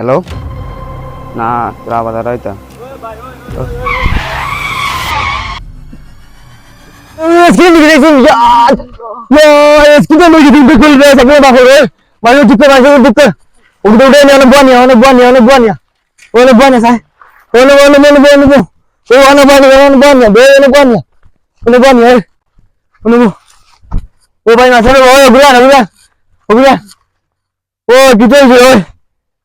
Hello? Nah, berapa darah itu? Oh. Ya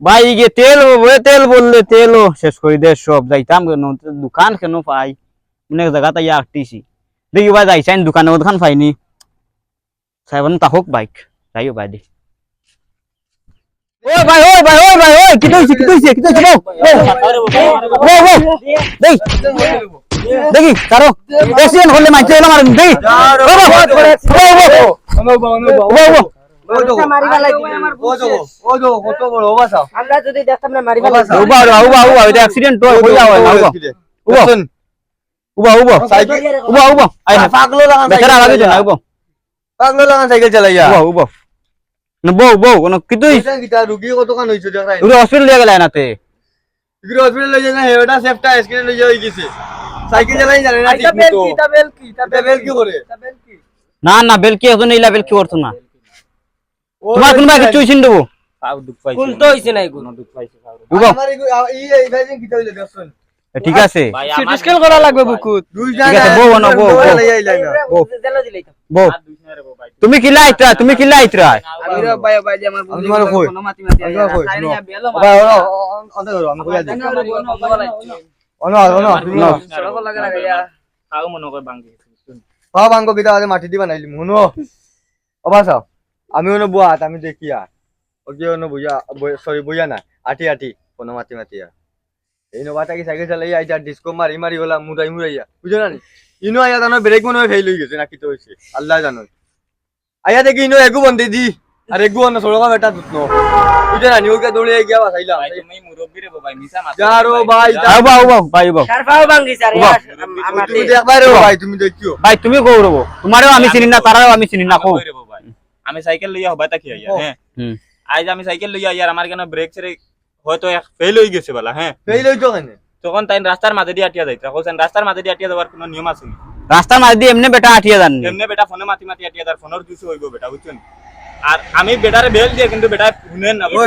ভাই গিয়ে তেল তেল বললে তেলও শেষ করে দে সব যাইতাম কেন দোকান কেন পাই অনেক জায়গাতে ইয়া আটটিছি দেখি ভাই যাইছেন দোকানে দোকান পাইনি সাহেবান তাহক বাইক যাইও ভাই দি ওই ভাই ওই ভাই ওই ভাই ওই কি কইছে কি কইছে কি কইছে বউ বউ দেই দেখি কারও হলে মাইতে এলাম আর দেই বউ বউ বউ আমরা যদি দেখতাম না মারি বাবা, উবা উবা উবা এটা অ্যাক্সিডেন্ট তো উবা উবা উবা উবা উবা উবা উবা আই না পাগলো লাগান বেচারা আগে জানা উবা পাগলো লাগান সাইকেল চালাইয়া উবা উবা না বউ বউ কোন কিতুই এটা কিটা রুগী কতখান হইছে দেখাই উরে হসপিটাল লিয়ে গেল নাতে ইগরে হসপিটাল লই যানা হেওটা সেফটা স্ক্রিন লই যাই গেছে সাইকেল চালাই জানে না ঠিক মতো এটা বেল কি করে না না বেলকি এখন এই লেভেল কি করতো না তোমার কোনবা কিছু হইছিন দেবো কুল তো হইছে নাই কুল উবা আমার এই এই ভাইজিন কিটা হইলে দেখছুন ঠিক আছে সিটি স্ক্যান করা লাগবে বুকুত ঠিক আছে, বউ বউ, বউ। বউ তুমি কিলা আইত্রা তুমি কিলা আইত্রা আমি রে ভাই ভাই আমার আমি তোমার কই? ভাই করো আমি কইয়া দিই অনো অনো। সড়ক লাগা লাগা হ্যাঁ বাঙ্গ কিটা মাটি দি বানাইলি মুনো অবা চাও আমি ওনো বুয়া আমি দেখিয়া ওকে ওনো বুয়া সরি বুয়া না আটি আটি কোনো মাতি মাতি মাতিয়া এই নবাটা কি সাইকেল চালাই আইটা ডিস্কো মারি মারি হলা মুরাই মুরাইয়া বুঝো না? ইনো আয়া জানো ব্রেক মনে হয় ফেল হয়ে গেছে নাকি তো হয়েছে আল্লাহ জানো আয়া দেখি ইনো এগু বন্ধে দি আর এগু অন্য সড়কা বেটা দুত বুঝো না নি? ওকে দৌড়ে গিয়া বাসাইলাম যারো ভাই উবা উবা ভাই উবা সারফাও ভাঙ্গি স্যার। আমাতে তুমি দেখবাই রে ভাই তুমি দেখিও। ভাই তুমি কৌরব তোমারও আমি চিনি না তারাও আমি চিনি না কৌ আমি সাইকেল লইয়া হবাই তাকি আইয়া হ্যাঁ আজ আমি সাইকেল লইয়া ইয়ার আমার কেন ব্রেক ছেড়ে হয়তো ফেল হয়ে গেছে বলা হ্যাঁ ফেল হইতো কেনে তখন তাই রাস্তার মাঝে দিয়ে আটিয়া যাইতা বলছেন রাস্তার মাঝে দিয়ে আটিয়া যাওয়ার কোনো নিয়ম আছে নি? রাস্তার মাঝে দিয়ে এমনি বেটা আঠিয়ে যান এমনি বেটা ফোনে মাতি মাতি আটিয়া তার ফোনের দুশো হইব বেটা বুঝছেন আর আমি বেটারে বেল দিয়ে কিন্তু বেটা শুনেন না ওই।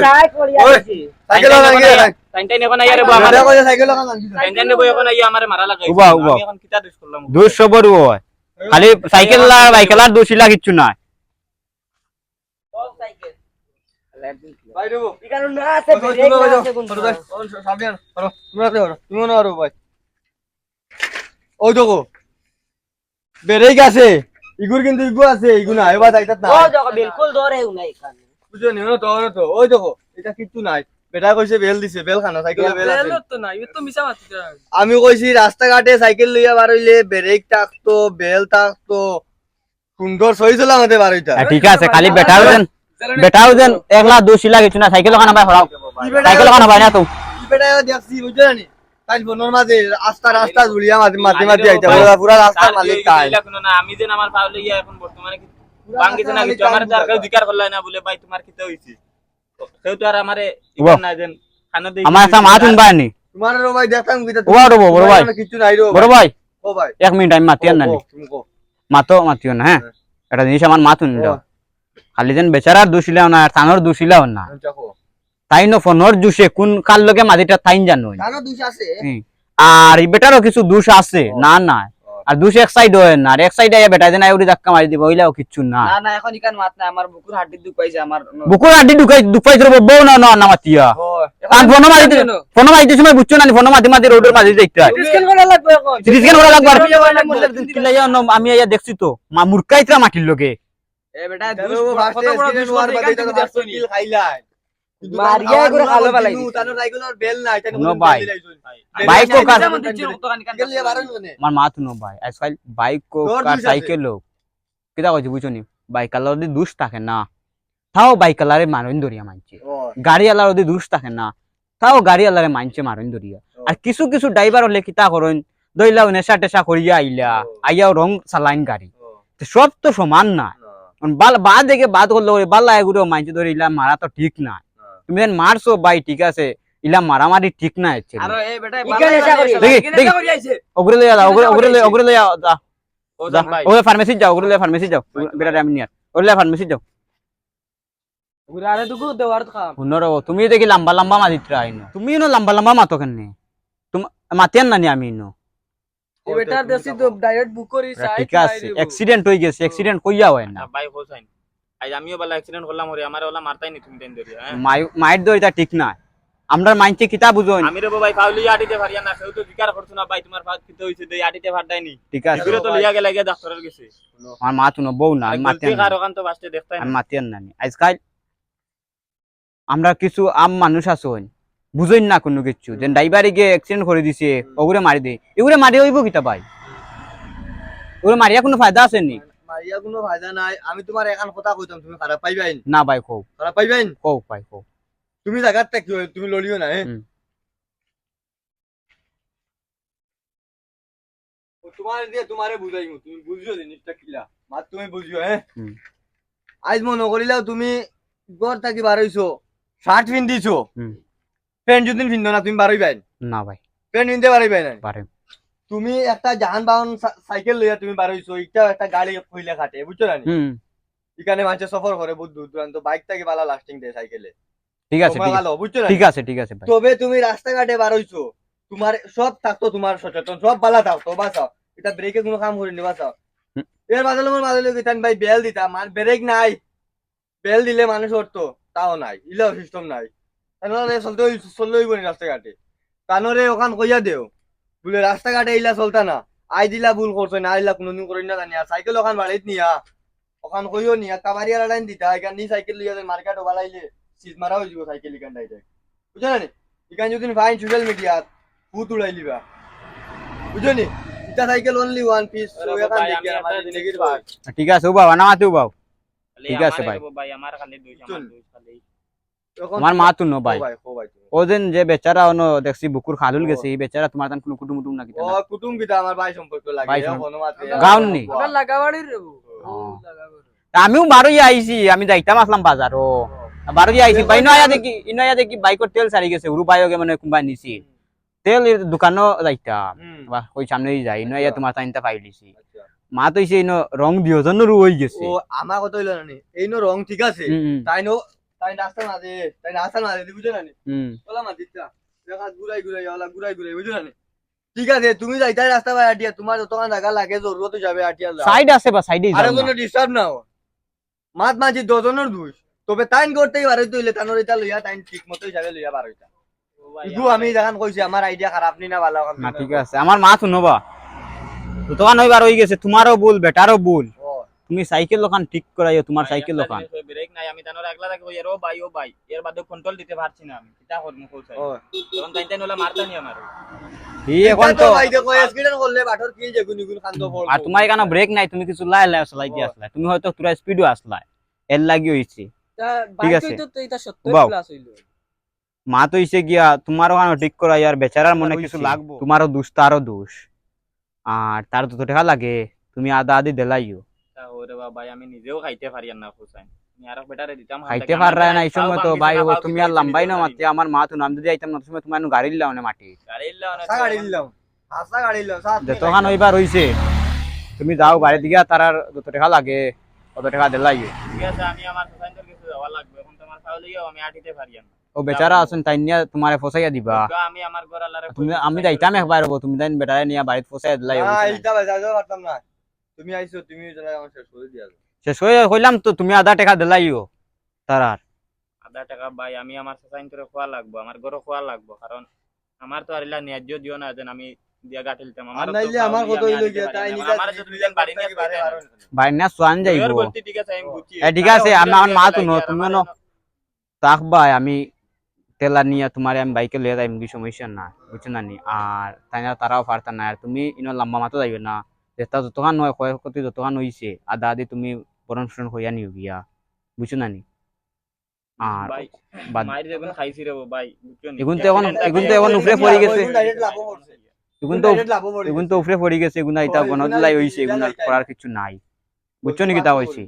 সাইকেল লাগা টাইম টাইম এখন আইয়া রে আমার সাইকেল লাগা টাইম রে এখন আইয়া আমারে মারা লাগাই উবা, উবা। আমি এখন কিতা দোষ করলাম দুশো বড় হয়। খালি সাইকেল বাইকেল আর দোষিলা কিচ্ছু নাই ভাই দেবো ইকারণ না আছে তুমি ব্রেক না আছে কোন সাবিয়ান করো তুমি রাখতে করো তুমি না আরও ভাই ওই দেখো বেরেই গেছে ইগুর কিন্তু ইগু আছে ইগু না এবার যাইতাত না। ও দেখো বিলকুল ধরে নাই এখানে বুঝছ নি তো ওনো তো ওই দেখো এটা কিচ্ছু নাই। বেটা কইছে বেল দিছে বেল খানা সাইকেলে বেল আছে। তো না ইও তো মিছা মাতি আমি কইছি রাস্তাঘাটে সাইকেল লইয়া বার হইলে ব্রেক থাকতো বেল থাকতো। সুন্দর সই চলা হতে বার হইতা ঠিক আছে খালি দেন বেটাও দেন একলা দোষিলা কিছু না সাইকেল ওখানে ভাই হরাও সাইকেল ওখানে ভাই না তো ই বেটা দেখছি বুঝছ নি? তাই বনর মাঝে রাস্তা রাস্তা ঝুলিয়া মাঝে মাঝে মাঝে আইতা পুরা- তার মালিক তাই। না আমি যেন আমার পাও লইয়া এখন বর্তমানে কি ভাঙ্গিছে না কিছু? আমার যার কাছে জিকার করলাই না বলে ভাই তোমার কিতে হইছে। সেও তো আর আমারে না যেন খানা দেই আমার একটা মাথুন ভাই নি। তোমার রো ভাই দেখতাম কিতা ও রবো বড় ভাই কিছু নাই রো বড় ভাই। ও ভাই। এক মিনিট আমি মাতিয়ান না। তুমি কও। মাতো মাতিও না হ্যাঁ। হ্যাঁ। এটা জিনিস আমার মাথুন ও, দাও খালি যেন বেচারার দোষিলাও না আর থানোর দোষিলাও না তাই ন ফোনর জুসে কোন কাল লগে মাঝিটা তাইন জানো? কারও দোষ আছে। আর এই বেটারও কিছু দোষ আছে না না। আর দোষ এক সাইড হয় না আর এক সাইড আইয়া বেটা যেন উড়ি ধাক্কা মারি দিব ওইলাও কিচ্ছু না। না না এখন ইকান মাত না আমার বুকুর হাড্ডি দুখ পাইছে আমার বুকুর আড্ডি ঢুকাই দুপাই ধরবো বউ না না না মাতিয়া। আর ফোন মারিতে ফোন মারিতে সময় বুঝছ না ফোন মাঝে মাঝে রোডের মাঝে দেখতে হয় স্ক্যান করা লাগবে এখন। কেন করা লাগবে আমি আইয়া দেখছি তো মা মুরকাইতরা মাটির লগে। এ বেটা ফার্স্টে স্ক্রিনে বাদে তো থেকে ফার্স্টে নি? কিল খাইলাই। মারিয়া করে খালো। বেল নাই, ভাই। বাইক কার- মাথা ভাই আজকাল বাইক সাইকেল কইছি বাইক কালার থাকে তাও বাইক কালারে মারুন ধরিয়া মানছে। ও, গাড়ি আলার যদি দুষ থাকে না। তাও গাড়ি আলারে মানছে মারুন ধরিয়া। আর কিছু কিছু ড্রাইভার হলে কিতা করেন দইলাও নেশা টেশা করিয়া আইলা। আইয়াও রং চালাইন গাড়ি। সব তো সমান না, বাল বা দেখে বাদ করল বাল্লা এগুলো মানছে ধরে ইলা মারা তো ঠিক না না। তুমি মারছো ভাই ঠিক আছে ইলা মারামারি ঠিক না। ওগুলো লইয়া যাও ওগুলো ওগুলো লইয়া- যা ফার্মেসি যাও ওগুলো লইয়া ফার্মেসি যাও। বেটা আমি নিয়ার। ওগুলো ফার্মেসি যাও। তুমি দেখি লম্বা লম্বা মাতিত্রা আইনো তুমি লম্বা লম্বা মাতো কেনে তুমি মাতিয়ান নানি আমি ইনো এই বেটার দেশি তো ডাইরেক্ট বুক করি চাই ঠিক আছে। অ্যাক্সিডেন্ট হয়ে গেছে অ্যাক্সিডেন্ট কইয়া হয় না। না, ভাই হোসাইন আজ আমিও বলা অ্যাক্সিডেন্ট করলাম ওরে আমার ওলা মারতাই নি তুমি দেন ধরিয়া হ্যাঁ। মাই- মায়ের দো এটা ঠিক না। আমরা মাইনছে কিতা বুঝোন আমি রে ভাই পাউলি আটিতে ভারিয়া না কেউ তো জিকার করছ না ভাই তোমার ভাত খেতে হইছে দেই আটিতে দেয়নি ঠিক আছে। এগুলো তো লিয়া গেলে গিয়ে ডাক্তারের গেছে। আমার মা তুনো বউ না আমি গলতি মাতিয়ান কারও তো বাসতে দেখতাই আমি না আজকাল আমরা কিছু আম মানুষ আছোন বুঝইন না কোনো কিছু যেন ড্রাইভারে গিয়ে অ্যাক্সিডেন্ট করে দিছে ওগুলো মারি দে। এগুলো মারি হইব কিতা ভাই? ওগুলো মারিয়া কোনো ফায়দা আছে নি? মারিয়া কোনো ফায়দা নাই। আমি তোমার এখন কথা কইতাম তুমি খারাপ পাইবাইন? না ভাই কও। খারাপ পাইবাইন? কও ভাই কও। তুমি জায়গার থেকে তুমি ললিও না তোমার দিয়ে তোমারে বুঝাইমু তুমি বুঝিও জিনিসটা কিলা। মাত তুমি বুঝিও হ্যাঁ। আজ মনে করিলাও তুমি ঘর থাকি বার হইছো শার্ট পিন্ধিছো। হুম। প্যান্ট যদি পিন্ধো না তুমি বারই বাইন না ভাই। প্যান্ট পিনতে পারবে না পারে তুমি একটা যান বাহন সা- সাইকেল লইয়া তুমি বার হইছো ইটাও একটা গাড়ি কইলে খাটে বুঝছ না এখানে মানুষ সফর করে বহুত দূর দূরান্ত বাইক থেকে ভালো লাস্টিং দেয় সাইকেলে ঠিক আছে ভালো বুঝছ না ঠিক আছে ঠিক আছে তবে তুমি রাস্তাঘাটে বার হইছো তোমার সব থাকতো তোমার সচেতন সব বালা থাকতো বাঁচাও। এটা ব্রেকে কোনো কাম করিনি বাঁচাও। এর বাদলে মোর বাদলে গেতান ভাই বেল দিতাম আর ব্রেক নাই। বেল দিলে মানুষ উঠতো তাও নাই ইলেও সিস্টেম নাই। তাহলে চলতে হই- চললে হইব নি রাস্তাঘাটে কানরে ওখান কইয়া দেও। বলে রাস্তাঘাটে ইলা চলতা না আই দিলা ভুল করছ না আইলা কোনোদিন করি না জানি আর সাইকেল ওখান বাড়িত নিয়া। ওখান কইও নিয়া। দিতা। এখান নি সাইকেল লিয়া মার্কেট ওবালাইলে সিজ মারা হয়ে যাব সাইকেল ইখান ডাইরেক্ট বুঝছ না নি? ইখান যদি ফাইন সোশ্যাল মিডিয়াত ভূত উড়াই লিবা বুঝছ নি? ইটা সাইকেল অনলি ওয়ান পিস এখান ভাই, আমার জিন্দগির ভাগ ঠিক আছে বাবা না মাতি বাবা ঠিক আছে ভাই। ভাই আমার খালি দুই আমার দুই খালি এখন আমার মা তুনো ভাই। ভাই ও ভাই ও যেন যে বেচারা অনো দেখছি বুকুর খালুল গেছে এই বেচারা তোমার তান কোনো কুটুম কুটুম না কিতা ও কুটুম কিটা আমার ভাই সম্পর্ক লাগে ভাই সম্পর্ক। কোনো মাতে গাউন নি? লাগাবাড়ির রে। আমিও বারোই আইছি আমি যাইতাম আসলাম বাজারও। বারোই আইছি ভাই নয়া দেখি ইনয়া দেখি বাইকর তেল সারি গেছে উরু বাইকে মানে কোনবা নিছি তেল দোকানও যাইতাম। বা ওই সামনেই যাই ইনয়া তোমার তাইনটা পাই দিছি। আচ্ছা। মা তো ইসে ইনো রং দিও জন্যরু হই গেছে। ও আমার কথা হইল না নি এই নো রং ঠিক আছে হুম, তাই নো তাই রাস্তা না দে তাই রাস্তা না দে না? হুম। বলা মা দিতা। দেখা ঘুরাই ঘুরাই ওলা ঘুরাই ঘুরাই বুঝছ না ঠিক আছে তুমি যাইতাই রাস্তা ভাই আটিয়া তোমার যতক্ষণ লাগে জরুরত যাবে আটিয়া যাও। সাইড আছে বা সাইডে আরে কোনো ডিস্টার্ব না হও মাত মাঝি দজনের দুষ। তবে তাইন করতেই পারে তুইলে তানোর এটা লইয়া তাইন ঠিক মতো হিসাবে লইয়া ইগু আমার- আমি দেখান কইছি আমার আইডিয়া খারাপ নি না ভালো না ঠিক আছে। আমার মা শুনবা। দোকান হইবার হই গেছে তোমারও ভুল বেটারও ভুল। তুমি সাইকেল দোকান ঠিক করাইও তোমার সাইকেল দোকান। ব্রেক নাই আমি তানোর একলা থাকি এর ও ভাই ও ভাই এর বাদে কন্ট্রোল দিতে পারছি না আমি কিটা করব কইছাই তখন তাই তাই নলা মারতানি আমার এই এখন তো তো ভাই দেখো এক্সিডেন্ট করলে বাটর কিল যে গুনি গুনি খান্দ পড় আর তোমার এখানে ব্রেক নাই তুমি কিছু লাই লাই আসলাই দিয়ে আসলাই তুমি হয়তো তোরা স্পিডও আসলাই এর লাগি হইছে ঠিক আছে। তো এটা সত্য বাও। প্লাস হইল মা তো ইসে গিয়া তোমার ওখানে ঠিক করাই আর বেচারার মনে কিছু লাগবো। তোমারও দোষ তারও দোষ। আর তার তো টাকা লাগে। তুমি আদা আদি দেলাইও। ওরে বাবা ভাই আমি নিজেও খাইতে পারি না কইছাই আমি আর বেটারে দিতাম খাইতে পার না এই সময় তো ভাই ও তুমি আর লম্বাই না মাতি আমার মা তো নাম যদি আইতাম না সময় তোমার গাড়ি লাও না মাটি হাসা গাড়ি দিলাম হাসা গাড়ি দিলাম সাত যে তখন ওইবার হইছে তুমি যাও বাড়ি দিকে তার যত টাকা লাগে অত টাকা দেলাইও ঠিক আছে আমি আমার সোসাইটির কিছু যাওয়া লাগবে এখন তোমার ফাউলিও আমি আটিতে পারি না ও বেচারা আছেন তাই নিয়ে তোমারে ফসাইয়া দিবা গা আমি আমার ঘর আলারে তুমি আমি যাইতাম একবার হব তুমি তাই বেটারে নিয়ে বাড়িতে ফসাইয়া দিলাইও না এইটা ভাই যাইতে পারতাম না তুমি আইছো তুমি আমার শেষ করে দিয়া শেষ হয়ে কইলাম তো তুমি আধা টাকা দিলাইও তারার। আধা টাকা ভাই আমি আমার সোসাইটিরে খোয়া লাগবো আমার ঘরও খোয়া লাগবো কারণ আমার তো আর ইলা ন্যায্য দিও না যেন আমি দিয়া গাঠিলতাম আর নাইলে আমার কত হইল গিয়া তাই নিজে আমার যদি দুজন বাড়ি নিয়ে বাইরে না। সোয়ান যাইবো। বলতে ঠিক আছে আমি বুঝছি এ, ঠিক আছে, আমি আমার মা তো ন, ন। তাক ভাই আমি তেলা নিয়ে তোমার আমি বাইকে লিয়ে যাই কি সমস্যা না বুঝছ না নি? আর তাই না তারাও পারতা না। আর তুমি ইনো লম্বা মাতো যাইবে না। যেটা যতখান নয় ক্ষয়ক্ষতি যতখান হইছে আদা আদি তুমি বরণ সরণ হইয়া নিও গিয়া বুঝছ না নি আর ভাই বাদ মায়ের যখন খাইছি রে ভাই বুঝছ নি? এগুন তো এখন- এগুন তো এখন উপরে পড়ে গেছে। এগুন তো এগুন তো উপরে পড়ে গেছে এগুনা এগুনা বনদলাই হইছে ইটা এগুনা করার কিছু নাই বুঝছ নি কিতা হইছে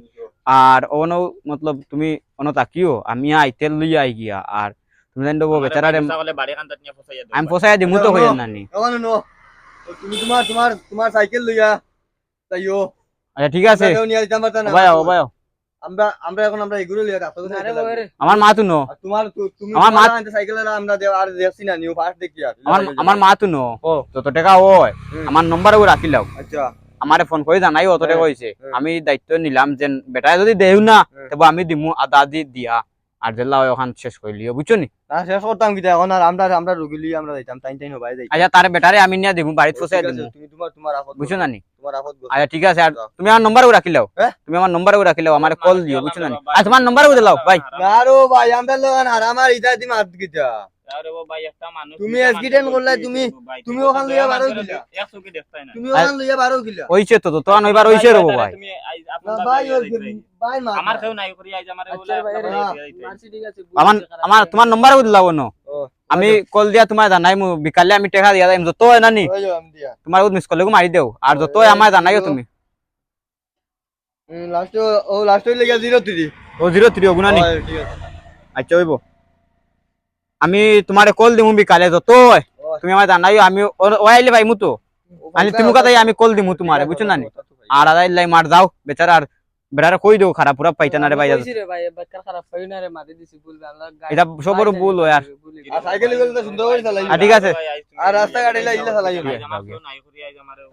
আর অনো মতলব তুমি অনো তাকিও আমি আই তেল লইয়া আই গিয়া আর তুমি জানি ফসাইয়া দিও আমি ভাই। ফসাই দিমু তো হইয়া নানি তুমি তোমার তোমার তোমার সাইকেল লইয়া তাইও আচ্ছা ঠিক আছে। আমরাও নিয়ে দিতাম পারতা না। ওবাই ওবাই আমরা আমরা এখন আমরা এগুলো লিয়ে রাখতে হবে আরে বাবা রে। আমার মা তুনো। তোমার তুমি আমার মা- সাইকেল আমরা দেও আর দেখছি না নিউ ফার্স্ট দেখি আর। আমার আমার মা তুনো। ও। যত টাকা হুম। আমার রাখিলাও আচ্ছা। আমারে ফোন করে জানাই অত টাকা। আমি দায়িত্ব নিলাম যে বেটায় যদি দেও না। তবে আমি দিমু আদা দি দিয়া। আর জেলা ওখান শেষ করিলিও বুঝছ নি? না শেষ করতাম কি এখন আর আমরা আমরা রুগী লিয়ে আমরা যাইতাম টাইম টাইম হবাই যাই আচ্ছা তার বেটারে আমি নিয়া দিমু বাড়িতে ফসাই ঠিক তুমি তোমার তোমার বুঝছ না নি তোমার আচ্ছা ঠিক আছে আর তুমি আমার নম্বরও রাখিলাও। হ্যাঁ? তুমি আমার নম্বরও রাখিলাও আমার মানুষ কল দিও বুঝছ না নি আর তোমার নম্বরও দিলাও ভাই। ভাই আমরা লোক আর আমার হাত তুমি দুইটা করলে তুমি- তুমি ওখান লইয়া বারো ঘরে দিলা। এক চৌকি দেখতাই না? তুমি ওখান লইয়া বারো গিলা ওইছে তো তো তোমার নইবার হইছে রে ভাই তুমি আইজ- না আপনার ভাই বাড়ি ওই আইজ রে। ভাই আমার কেউ নাই করি আইজ আমার ভাই রে। মারছি ঠিক আছে আমার আমার তোমার নম্বরও দিলাও ন আমি কল দিয়া তোমার জানাই মু বিকালে আমি টাকা দিয়া যাইম যত হয় নানি। তোমার মিস কলেও মারি দেও। আর যত হয় আমার জানাইও তুমি। লাস্ট ও লাস্ট হইলে গিয়া ও আচ্ছা হইব। আমি তোমারে কল দিমু বিকালে যত হয় ও, তুমি আমার জানাইও আমি ও- ও আইলে পাইমু তো। আমি তুমি কথা আমি কল দিমু তোমারে বুঝছ না নি? আর আদাই লাই মার যাও বেচারা আর বেটারা কই দেও খারাপ পুরা পাইতা না রে ভাই ভাই খারাপ হই না রে মারি দিছি ভুল এটা সবর ভুল হয় আর। সাইকেলগুলো তো সুন্দর করে চালাই ঠিক আছে। আর রাস্তা ঘাটে ইলা ইলা চালাই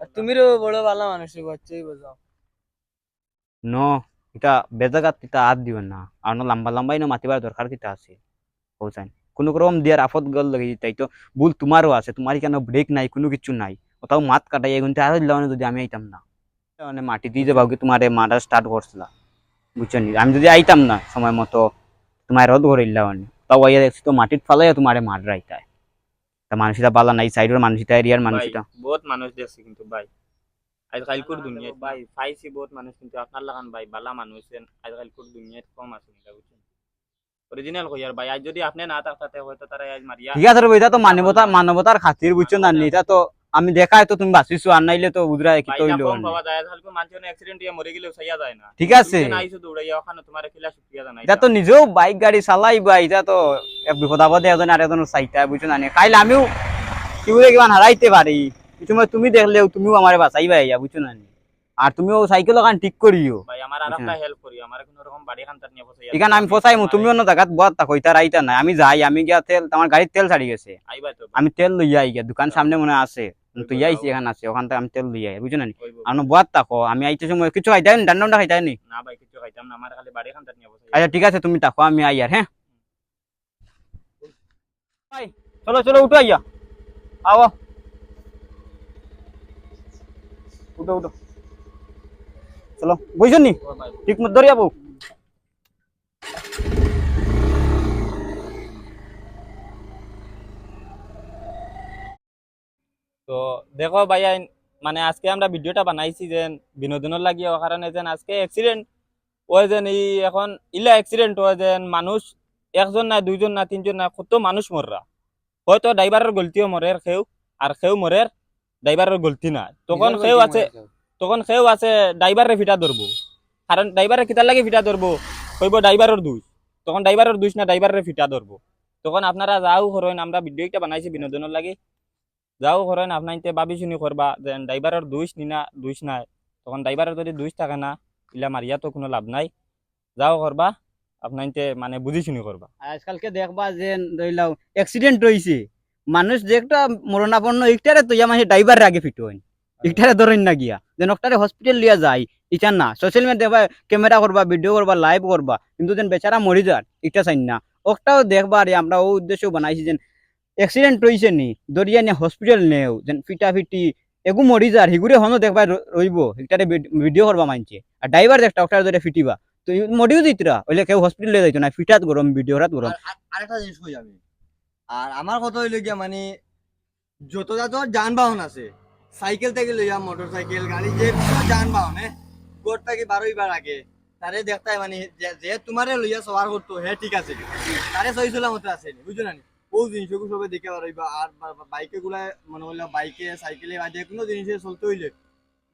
আর তুমিরও বড় ভালো মানুষ বাচ্চাই বোঝাও। নো এটা বেজাগাত এটা হাত দিও না। আর না লম্বা লম্বাই না মাতিবার দরকার কিটা আছে। পৌঁছান কোনো রকম দিয়ার আফত গল লাগে তাই তো ভুল তোমারও আছে তোমারই কেন ব্রেক নাই কোনো কিছু নাই। ওটাও মাত কাটাই এগুনতে আরও দিলাম যদি আমি আইতাম না। মানে মাটি দিয়ে যে ভাবকে তোমারে মারা স্টার্ট করছিলা বুঝছ নি? আমি যদি আইতাম না সময় মতো তোমার রদ করে ইল্লা মানে তাও আইয়া দেখছি তো মাটির ফালাই তোমারে মার রাইতায় তা মানুষটা বালা নাই সাইডের মানুষটা এরিয়ার মানুষটা বহুত মানুষ দেখছি কিন্তু ভাই। আজকালকুর দুনিয়াত ভাই পাইছি বহুত মানুষ কিন্তু আপনার লাগান ভাই বালা মানুষ আজকালকুর কম আছে বুঝছেন? অরিজিনাল কই আর ভাই আজ যদি আপনি না থাকতে হয়তো তারা আজ মারিয়া ঠিক আছে এটা তো মানবতা মানবতার খাতির বুঝছ না এটা তো আমি দেখাই তো তুমি বাঁচিছো আর নাইলে তো উদরা কি তো হইল। পাওয়া যায় আজকালকে মানুষ অ্যাক্সিডেন্ট দিয়ে মরে গেলেও সাইয়া যায় না ঠিক আছে আইছো দৌড়াইয়া ওখানে তোমার কিলা শুক্রিয়া জানাই এটা তো নিজেও বাইক গাড়ি চালাই বা এটা তো এক বিপদ আপদে এজন আর এজন চাইতা বুঝছ না? খাইলে আমিও কি বলে কিমান হারাইতে পারি কিছু তুমি দেখলেও তুমিও আমার বাঁচাইবা ইয়া বুঝছ নি? আর তুমিও সাইকেল ওখান ঠিক করিও। ভাই আমার আর হেল্প করি আমার কোনো রকম বাড়ি খান নিয়ে বসাইয়া এখানে আমি ফসাইমু তুমি অন্য জায়গাত বত রাইতা নাই। আমি যাই আমি গিয়া তেল আমার গাড়ির তেল ছাড়ি গেছে। আইবা তো। আমি তেল লইয়া আই গিয়া দোকান সামনে মনে আছে। তো ইয়াইছি এখানে আছে ওখান থেকে আমি তেল লইয়া আই বুঝছ না আমি বত থাকো আমি আইতে সময় কিছু খাইতাই নি? ডান্ডা খাইতাই নি? না ভাই কিছু খাইতাম না আমার খালি বাড়ি খান তার নিয়ে আচ্ছা ঠিক আছে তুমি থাকো আমি আই আর হ্যাঁ? ভাই, চলো চলো উঠো আইয়া। আও। উঠো উঠো। চলো বুঝছ নি? ঠিক মত ধরিয়া বউ তো দেখো ভাইয়া মানে আজকে আমরা ভিডিওটা বানাইছি যে বিনোদনের লাগিয়ে ও কারণে যেন আজকে অ্যাক্সিডেন্ট ওই যেন এই এখন ইলা অ্যাক্সিডেন্ট হয় যেন মানুষ একজন না দুইজন না তিনজন না কত মানুষ মররা। হয়তো ড্রাইভারের গলতিও মরে কেউ আর কেউ মরে ড্রাইভারের গলতি না তখন কেউ আছে তখন কেউ আছে ড্রাইভারের ফিটা ধরবো। কারণ ড্রাইভারের কিতার লাগে ফিটা ধরবো কইব ড্রাইভারের দুষ। তখন ড্রাইভারের দুষ না ড্রাইভারের ফিটা ধরবো। তখন আপনারা যাও করেন আমরা ভিডিও একটা বানাইছি বিনোদনের লাগে। যাও করেন আপনার ভাবি শুনি করবা যে ড্রাইভারের দুষ নিনা দুষ নাই। তখন ড্রাইভারের যদি দুষ থাকে না ইলা মারিয়া তো কোনো লাভ নাই। যাও করবা আপনার মানে বুঝি শুনি করবা। আজকালকে দেখবা যে ধরিলাও অ্যাক্সিডেন্ট হইছে। মানুষ যে একটা মরণাপন্ন ইটারে তো ইয়া মানে ড্রাইভার আগে ফিট হইন ইটারে ধরেন না গিয়া। যে নকটারে হসপিটাল লিয়া যায় ইটা না। সোশ্যাল মিডিয়া দেখবা ক্যামেরা করবা ভিডিও করবা লাইভ করবা, কিন্তু যেন বেচারা মরি যান ইটা চাই না। ওটাও দেখবা আর আমরা ও উদ্দেশ্য বানাইছি যেন এক্সিডেন্ট হইছে নি, দরিয়া নিয়ে হসপিটাল নেও, যেন ফিটা ফিটি এগু মরি যার, হিগুরে হনো দেখবা র- রইব ইটারে ভিডিও করবা মানছে আর ড্রাইভার দেখটা ওটার ধরে ফিটিবা। তো মরিও দিতরা ওইলে কেউ হসপিটালে যাইতো না, ফিটাত গরম ভিডিও রাত গরম। আরেকটা জিনিস কই আমি আর আমার কথা হইল গিয়া মানে যত যত যানবাহন আছে সাইকেল থেকে লইয়া মোটর সাইকেল গাড়ি যে যানবাহন। গোট থেকে বারোইবার আগে। তারে দেখতে মানে যে তোমারে লইয়া সবার করতো হ্যাঁ ঠিক আছে। তারে সহি সালামতে আছে বুঝছ না? ও জিনিসগুলো সবে দেখে পারইবা আর বাইকে গুলা মনে হইল বাইকে সাইকেলে বা যে কোনো জিনিসে চলতে হইলে।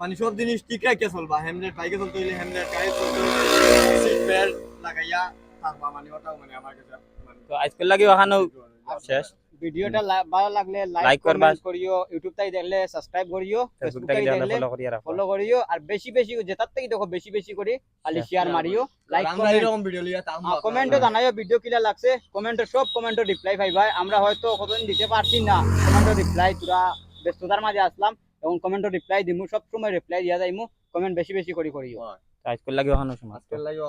মানে সব জিনিস ঠিক রাখিয়া চলবা হেমলেট বাইকে চলতে হইলে হেমলেট গাড়ি চলতে হইলে সিট বেল্ট লাগাইয়া থাকবা মানে ওটাও মানে আমার কাছে মানে- তো আজকের লাগি ওখানে শেষ। ভিডিওটা ভালো লাগলে লাইক করবা। করিও ইউটিউব তাই দেখলে সাবস্ক্রাইব করিও ফেসবুক তাই দেখলে ফলো করিয়া রাখো ফলো করিও আর বেশি বেশি যেটার থেকে দেখো বেশি বেশি করে খালি শেয়ার মারিও লাইক আমরা এরকম ভিডিও লিয়া তাম কমেন্টও জানাইও ভিডিও কিলা লাগছে কমেন্টে সব কমেন্টও রিপ্লাই ভাই। আমরা হয়তো কতদিন দিতে পারছি না কমেন্টও রিপ্লাই তোরা ব্যস্ততার মাঝে আসলাম এবং কমেন্টও রিপ্লাই দিমু সব সময় রিপ্লাই দিয়া যাইমু কমেন্ট বেশি বেশি করে করিও। তো আজকের লাগি ওখানে সমাপ্ত আজকের লাগি